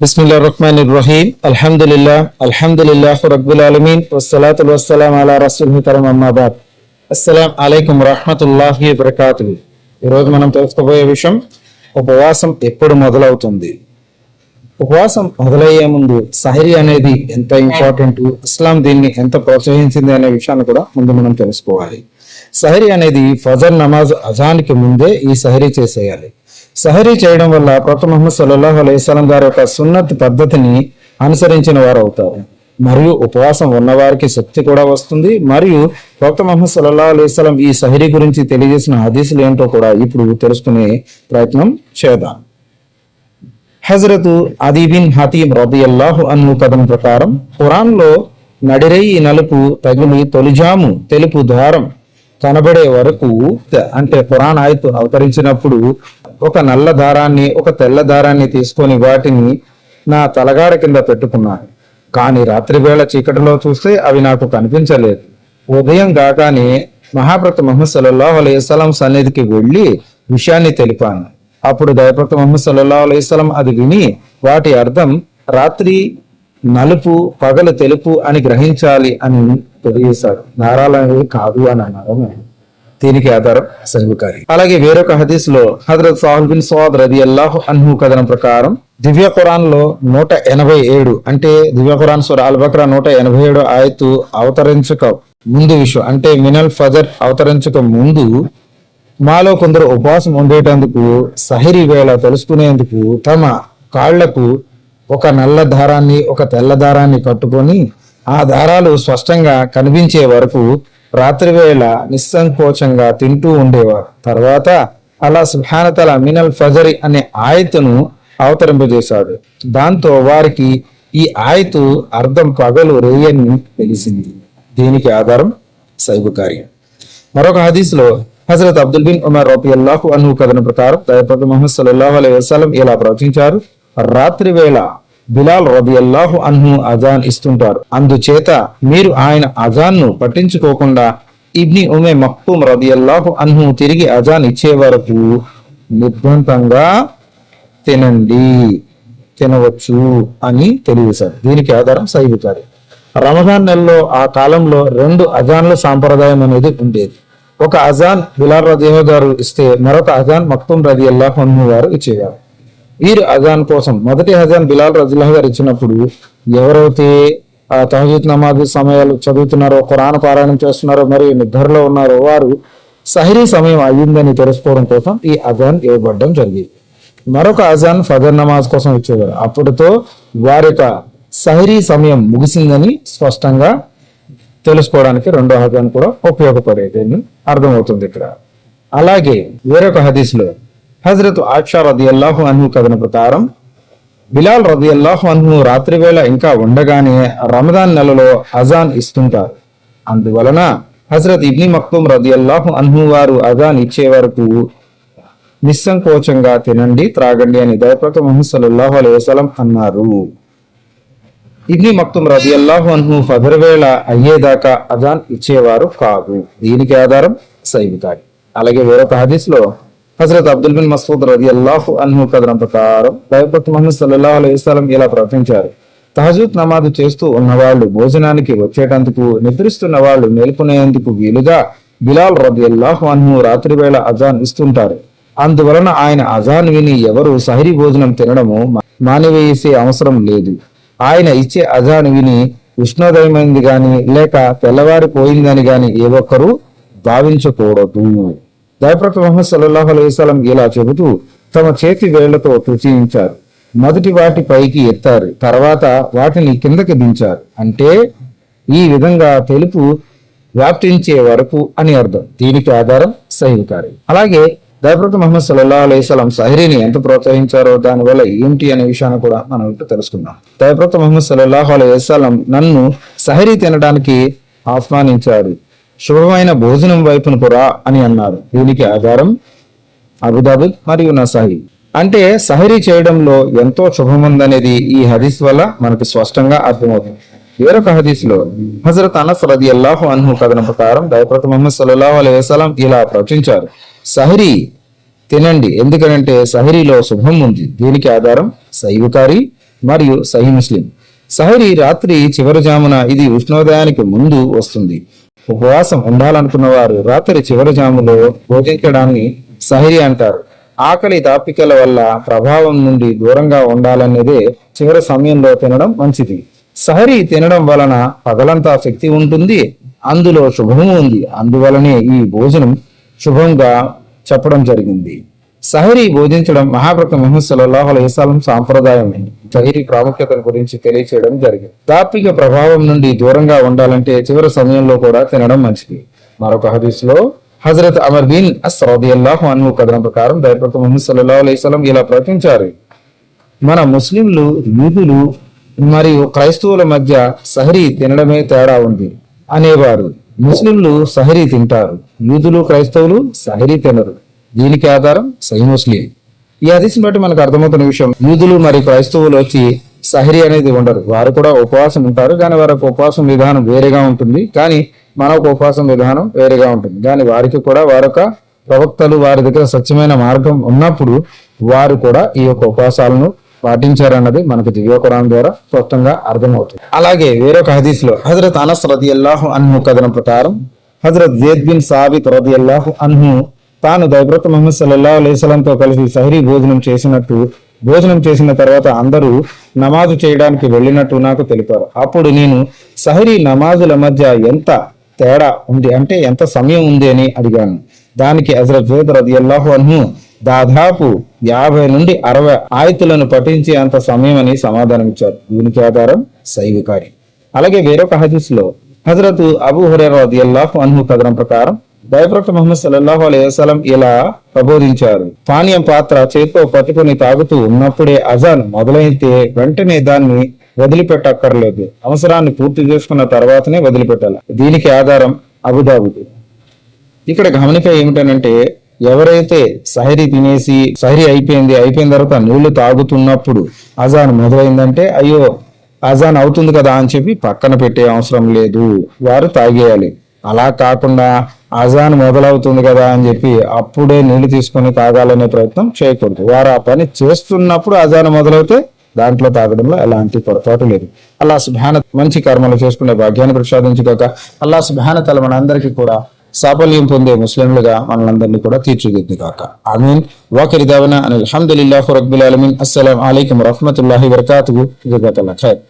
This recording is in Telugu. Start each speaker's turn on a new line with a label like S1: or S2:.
S1: బిస్మిల్లా రహ్మాన్ రహీం అల్హమ్దుల్లా అల్హమ్దుల్లా రబ్బుల్ ఆలమీన్ వస్సలాతు వస్సలాం అలా రసూల్ కరం అమ్మాబాద్ అస్సలాం అలైకుం రహమతుల్లాహి వబర్కాతు ఈరోజు మనం తెలుసుకోబోయే విషయం ఉపవాసం ఎప్పుడు మొదలవుతుంది? ఉపవాసం మొదలయ్యే ముందు సహరి అనేది ఎంత ఇంపార్టెంట్? ఇస్లాం దీన్ని ఎంత ప్రోత్సహించింది అనే విషయాన్ని కూడా ముందు మనం తెలుసుకోవాలి. సహరి అనేది ఫజర్ నమాజ్ అజాన్కి ముందే ఈ సహరీ చేసేయాలి. సహరీ చేయడం వల్ల ప్రొఫెట్ ముహమ్మద్ సల్లాహు అలైస్లం గారి యొక్క సున్నత్ పద్ధతిని అనుసరించిన వారు అవుతారు. మరియు ఉపవాసం ఉన్నవారికి శక్తి కూడా వస్తుంది. మరియు ప్రొఫెట్ ముహమ్మద్ సల్లాహు అలైస్లం ఈ సహరీ గురించి తెలియజేసిన హదీసులు ఏంటో కూడా ఇప్పుడు తెలుసుకునే ప్రయత్నం చేద్దాం. హజరత్ అదీబిన్ హతీం రబియల్లాహు అన్ను కథం ప్రకారం ఖురాన్లో నడిరేయి నలుపు తగిలి తొలిజాము తెలుపు ద్వారం కనబడే వరకు అంటే ఖురాన్ ఆయత్తు అవతరించినప్పుడు ఒక నల్ల దారాన్ని ఒక తెల్ల దారాన్ని తీసుకొని వాటిని నా తలగాడ కింద పెట్టుకున్నాను. కానీ రాత్రి వేళ చీకటిలో చూస్తే అవి నాకు కనిపించలేదు. ఉదయం కాగానే మహాప్రత మహమ్మద్ సల్లల్లాహు అలైహిస్సలాం సన్నిధికి వెళ్ళి విషయాన్ని తెలిపాను. అప్పుడు దయప్రత మహమ్మద్ సల్లల్లాహు అలైహిస్సలాం అది విని వాటి అర్థం రాత్రి నలుపు పగలు తెలుపు అని గ్రహించాలి అని తెలియజేశాడు. నారాలనేవి కాదు అని అన్నారు దీనికి ఆధారం సహిబుకారి అలాగే వేరొక హదీస్లో హజరత్ సాహుల్ బిన్ సోద్ రది అల్లాహు అన్హు కథనం ప్రకారం దివ్య ఖురాన్లో నూట ఎనభై ఏడు అంటే దివ్య ఖురాన్ సుర అల్ బక్రా నూట ఎనభై ఏడు ఆయతు అవతరించక ముందు విషయం అంటే మినల్ ఫజర్ అవతరించక ముందు మాలో కొందరు ఉపవాసం ఉండేటందుకు సహరి వేళ తెలుసుకునేందుకు తమ కాళ్ళకు ఒక నల్ల దారాన్ని ఒక తెల్ల దారాన్ని కట్టుకొని ఆ దారాలు స్పష్టంగా కనిపించే వరకు రాత్రి వేళ నిస్సంకోచంగా తింటూ ఉండేవారు. తర్వాత అలా సుహానతల మినల్ ఫజరి అనే ఆయతను అవతరింపజేశాడు. దాంతో వారికి ఈ ఆయతు అర్థం పగలు రేయని తెలిసింది. దీనికి ఆధారం సైబుకార్యం మరొక హదీస్లో హజరత్ అబ్దుల్ బిన్ ఉమర్ రబి అల్లాహు అను కథన ప్రకారం దయపతి మొహమ్మద్ సల్లాహు అలై వసలం ఇలా ప్రవచించారు. రాత్రి వేళ బిలాల్ రబి అల్లాహు అన్హు అజాన్ ఇస్తుంటారు. అందుచేత మీరు ఆయన అజాన్ను పట్టించుకోకుండా ఇబ్ని ఉమే మక్తుమ్ రబియల్లాహు అన్హు తిరిగి అజాన్ ఇచ్చే వరకు నిర్బంధంగా తినండి తినవచ్చు అని తెలియజేశారు. దీనికి ఆధారం సైబుకారి రమజాన్ నెలలో ఆ కాలంలో రెండు అజాన్ల సాంప్రదాయం అనేది ఉండేది. ఒక అజాన్ బిలాల్ రదియో గారు ఇస్తే మరొక అజాన్ మక్తుమ్ రది అల్లాహ్ గారు ఇచ్చేవారు. వీరు అజాన్ కోసం మొదటి అజాన్ బిలాల్ రజుల్లాహ్ గారు ఇచ్చినప్పుడు ఎవరైతే ఆ తహజీద్ నమాజ్ సమయాలు చదువుతున్నారో ఖురాన్ పారాయణం చేస్తున్నారో మరియు నిద్రలో ఉన్నారో వారు సహరీ సమయం అయ్యిందని తెలుసుకోవడం కోసం ఈ అజాన్ ఇవ్వబడడం జరిగింది. మరొక అజాన్ ఫజర్ నమాజ్ కోసం ఇచ్చేవారు. అప్పటితో వారి యొక్క సహరీ సమయం ముగిసిందని స్పష్టంగా తెలుసుకోవడానికి రెండో అజాన్ కూడా ఉపయోగపడేది అర్థమవుతుంది ఇక్కడ. అలాగే వేరొక హదీస్లో హజరత్ ఆక్షా రది అల్లాహు అన్హు కథన ప్రకారం బిలాల్ రది అల్లాహు అన్హు రాత్రివేళ ఇంకా ఉండగానే రమదాన్ నెలలో అజాన్ ఇస్తుంటారు. అందువలన హజరత్ ఇబ్ని మక్తుమ్ రది అల్లాహు అన్హు వారు అజాన్ ఇచ్చే వరకు నిస్సంకోచంగా తినండి త్రాగండి అని దయప్రత ముహమ్మద్ సల్లల్లాహు అన్నారు. ఇబ్ని మక్తుమ్ రది అల్లాహు అన్హు ఫజర్ వేళ అయ్యేదాకా అజాన్ ఇచ్చేవారు కాదు. దీనికి ఆధారం సైవికారి అలాగే వేరొక హదీస్లో లో హజరత్ అబ్దుల్ బిన్ మసూద్ రది అల్లాహు అన్హు కథనం ప్రకారం దైవభక్త మహమ్మద్ సల్లల్లాహు అలైస్లం ఇలా ప్రకటించారు తహజూద్ నమాజ్ చేస్తూ ఉన్నవాళ్ళు భోజనానికి వచ్చేటందుకు నిద్రిస్తున్న వాళ్ళు మేల్కొనేందుకు వీలుగా బిలాల్ రది అల్లాహు అన్హు రాత్రి వేళ అజాన్ ఇస్తుంటారు. అందువలన ఆయన అజాన్ విని ఎవరు సహరి భోజనం తినడము మానివేసే అవసరం లేదు. ఆయన ఇచ్చే అజాన్ విని ఉష్ణోదయమైంది గాని లేక తెల్లవారిపోయిందని గాని ఏ ఒక్కరూ భావించకూడదు. దయప్రత మహమ్మద్ సల్లాహు అలైస్లం ఇలా చెబుతూ తమ చేతి వేళ్ళతో తుచించారు మొదటి వాటి పైకి ఎత్తారు. తర్వాత వాటిని కిందకి దించారు. అంటే ఈ విధంగా తెలుపు వ్యాప్తించే వరకు అని అర్థం. దీనికి ఆధారం సహికారి అలాగే దయప్రత మహమ్మద్ సల్లా అలైస్లం సహరీని ఎంత ప్రోత్సహించారో దానివల్ల ఏంటి అనే విషయాన్ని కూడా మనం ఇప్పుడు తెలుసుకుందాం. దయప్రత మహమ్మద్ సల్లాహు అలైస్లం నన్ను సహరీ తినడానికి ఆహ్వానించాడు. శుభమైన భోజనం వైపును పురా అని అన్నారు. దీనికి ఆధారం అబుదాబి మరియు నసాయి. అంటే సహరీ చేయడంలో ఎంతో శుభముందనేది ఈ హదీస్ వల్ల మనకు స్పష్టంగా అర్థమవుతుంది. వేరొక హదీస్లో హజరత్ అనస్ రది అల్లాహు అన్హు కథన ప్రకారం దయప్రత మహమ్మద్ సల్లాహు అలై వసలం ఇలా ప్రవచించారు. సహరీ తినండి. ఎందుకంటే సహరీలో శుభం ఉంది. దీనికి ఆధారం సైవుకారి మరియు సహీ ముస్లిం. సహరీ రాత్రి చివరి జామున ఇది ఉష్ణోదయానికి ముందు వస్తుంది. ఉపవాసం ఉండాలనుకున్న వారు రాత్రి చివరి జాములో భోజించడాన్ని సహరి అంటారు. ఆకలి తాపికల వల్ల ప్రభావం నుండి దూరంగా ఉండాలనేదే చివరి సమయంలో తినడం మంచిది. సహరి తినడం వలన పగలంతా శక్తి ఉంటుంది అందులో శుభము ఉంది. అందువలనే ఈ భోజనం శుభంగా చెప్పడం జరిగింది. సహరీ బోధించడం మహాప్రత ముహమ్మద్ సల్లల్లాహు అలైహి సహరీ ప్రాముఖ్యతను గురించి తెలియచేయడం జరిగింది. తాత్విక ప్రభావం నుండి దూరంగా ఉండాలంటే చివరి సమయంలో కూడా తినడం మంచిది. మరొక హదీస్లో హజరత్ అమర్ బిన్ అస్ రదియల్లాహు కథనం ప్రకారం దైవప్రభు మహమ్మద్ సల్లల్లాహు ఇలా ప్రకటించారు. మన ముస్లింలు యూదులు మరియు క్రైస్తవుల మధ్య సహరీ తినడమే తేడా ఉంది అనేవారు. ముస్లింలు సహరీ తింటారు. యూదులు క్రైస్తవులు సహరీ తినరు. దీనికి ఆధారం సహీ ముస్లిం ఈ హదీస్ని బట్టి మనకు అర్థమవుతున్న విషయం యూదులు మరియు క్రైస్తవులు వచ్చి సహరి అనేది ఉండరు. వారు కూడా ఉపవాసం ఉంటారు. కానీ వారి ఉపవాసం విధానం వేరేగా ఉంటుంది. కానీ మన ఉపవాసం విధానం వేరేగా ఉంటుంది. కానీ వారికి కూడా వారొక ప్రవక్తలు వారి దగ్గర స్వచ్ఛమైన మార్గం ఉన్నప్పుడు వారు కూడా ఈ యొక్క ఉపవాసాలను పాటించారన్నది మనకు దివ్య ద్వారా స్పష్టంగా అర్థమవుతుంది. అలాగే వేరొక హదీస్లో హజరత్ అనస్ రదియల్లాహు అన్హు కథనం ప్రకారం హజరత్ జేద్ బిన్ సాబిత్ రదియల్లాహు అన్హు తాను దైవ్రత మహమ్మద్ సల్లల్లా అలైహిస్సలాంతో కలిసి సహరీ భోజనం చేసినట్టు భోజనం చేసిన తర్వాత అందరూ నమాజు చేయడానికి వెళ్ళినట్టు నాకు తెలిపారు. అప్పుడు నేను సహరీ నమాజుల మధ్య ఎంత తేడా ఉంది అంటే ఎంత సమయం ఉంది అని అడిగాను. దానికి హజరత్ జేద్ రదియల్లాహు అన్హు దాదాపు యాభై నుండి అరవై ఆయతులను పఠించే అంత సమయం అని సమాధానం ఇచ్చారు. దీనికి ఆధారం శైవికారి అలాగే వేరొక హదీస్లో హజరత్ అబూ హురైరా రదియల్లాహు అన్హు కథనం ప్రకారం భయప్రక్త మహమ్మద్ సల్లల్లాహు అలైహి ఇలా ప్రబోధించారు. పానీయం పాత్ర చేతితో పట్టుకుని తాగుతూ ఉన్నప్పుడే అజాన్ మొదలైతే వెంటనే దాన్ని వదిలిపెట్టక్కర్లేదు. అవసరాన్ని పూర్తి చేసుకున్న తర్వాతనే వదిలిపెట్టాలి. దీనికి ఆధారం అబుదాబుది. ఇక్కడ గమనిక ఏమిటనంటే ఎవరైతే సహరి తినేసి సహరి అయిపోయింది అయిపోయిన తర్వాత నీళ్ళు తాగుతున్నప్పుడు అజాన్ మొదలైందంటే అయ్యో అజాన్ అవుతుంది కదా అని చెప్పి పక్కన పెట్టే అవసరం లేదు. వారు తాగేయాలి. అలా కాకుండా అజాన్ మొదలవుతుంది కదా అని చెప్పి అప్పుడే నీళ్ళు తీసుకొని తాగాలనే ప్రయత్నం చేయకూడదు. వారు ఆ పని చేస్తున్నప్పుడు అజాన్ మొదలవుతే దాంట్లో తాగడంలో ఎలాంటి పొరపాటు లేదు. అల్లా సుభాన మంచి కర్మలు చేసుకునే భాగ్యాన్ని ప్రసాదించుకోక అల్లా సుభాన తల మనందరికీ కూడా సాఫల్యం పొందే ముస్లింలుగా మనందరినీ కూడా తీర్చిదిద్దు కాక ఆమీన్. వాకిరి దావన అని అల్హమ్దులిల్లాహు రబ్బుల్ ఆలమీన్. అస్సలం అలైకం రహమతుల్లాహి వబరకాతుహు జజాకల్లాహ్ ఖైర్.